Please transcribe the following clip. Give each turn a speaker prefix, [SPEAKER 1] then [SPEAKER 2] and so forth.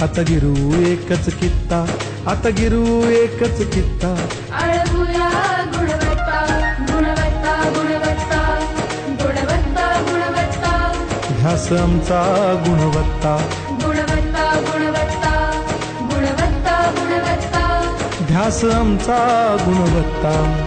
[SPEAKER 1] आता गिरू एकच कित्ता आता गिरू एकच कित्ता.
[SPEAKER 2] आळवूया गुणवत्ता गुणवत्ता गुणवत्ता गुणवत्ता गुणवत्ता.
[SPEAKER 1] ध्यास आमचा गुणवत्ता.
[SPEAKER 2] गुणवत्ता गुणवत्ता गुणवत्ता गुणवत्ता.
[SPEAKER 1] ध्यास आमचा गुणवत्ता.